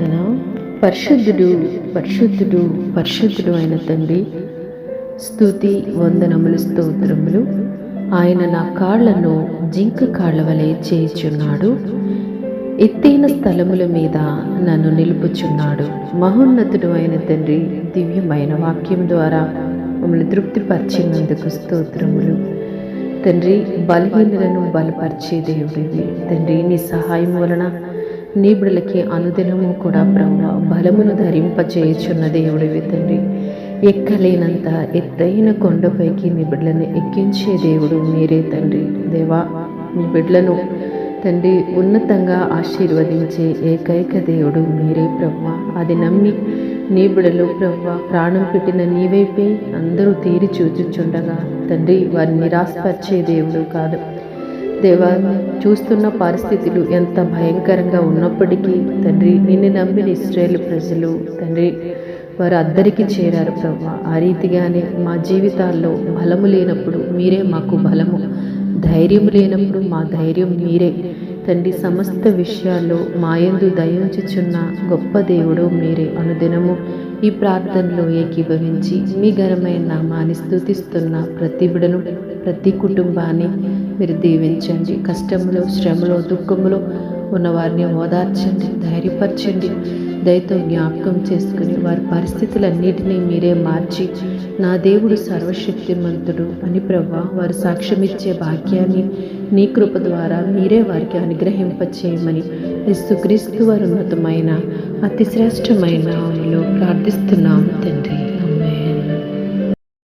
ప్రార్థన. పరిశుద్ధుడు పరిశుద్ధుడు పరిశుద్ధుడు అయిన తండ్రి స్థుతి వందనములు స్తోత్రములు. ఆయన నా కాళ్ళను జింక కాళ్ళ వలె చేయుచున్నాడు. ఎత్తైన స్థలముల మీద నన్ను నిలుపుచున్నాడు. మహోన్నతుడు అయిన తండ్రి దివ్యమైన వాక్యం ద్వారా మమ్మల్ని తృప్తిపరిచినందుకు స్తోత్రములు. తండ్రి బలహీనులను బలపరిచే దేవుడివి. తండ్రి నీ సహాయం వలన నీ బిడలకి అనుదినము కూడా బ్రహ్మ బలమును ధరింపచేయుచున్న దేవుడివి తండ్రి. ఎక్కలేనంత ఎత్తైన కొండపైకి నీ బిడ్డలను ఎక్కించే దేవుడు మీరే తండ్రి. దేవా మీ బిడ్డలను తండ్రి ఉన్నతంగా ఆశీర్వదించే ఏకైక దేవుడు మీరే ప్రభు అది నమ్మి నీ బిడలు ప్రభు ప్రాణం పెట్టిన నీవైపే అందరూ తీరి చూచుచుండగా తండ్రి వారిని నిరాశపరిచే దేవుడు కాదు. దేవా చూస్తున్న పరిస్థితులు ఎంత భయంకరంగా ఉన్నప్పటికీ తండ్రి నిన్ను నమ్మిన ఇస్రాయేల్ ప్రజలు తండ్రి వారు అందరికీ చేరారు ప్రభా. ఆ రీతిగానే మా జీవితాల్లో బలము లేనప్పుడు మీరే మాకు బలము ధైర్యం లేనప్పుడు మా ధైర్యం మీరే. తండ్రి సమస్త విషయాల్లో మాయందు దయించుచున్న గొప్ప దేవుడు మీరే. అనుదినము ఈ ప్రార్థనలో ఏకీభవించి మీ ఘనమైన నామాన్ని స్థుతిస్తున్న ప్రతి బిడను ప్రతి కుటుంబాన్ని మీరు దీవించండి. కష్టంలో శ్రమలో దుఃఖంలో ఉన్నవారిని ఓదార్చండి ధైర్యపరచండి. దయతో జ్ఞాపకం చేసుకుని వారి పరిస్థితులన్నిటినీ మీరే మార్చి నా దేవుడు సర్వశక్తిమంతుడు అని ప్రభా వారు సాక్ష్యమిచ్చే భాగ్యాన్ని నీ కృప ద్వారా మీరే వారికి అనుగ్రహింపచేయమని యేసుక్రీస్తు వారి ఉన్నతమైన అతి శ్రేష్టమైన ఆమెలో ప్రార్థిస్తున్నాము తండ్రి.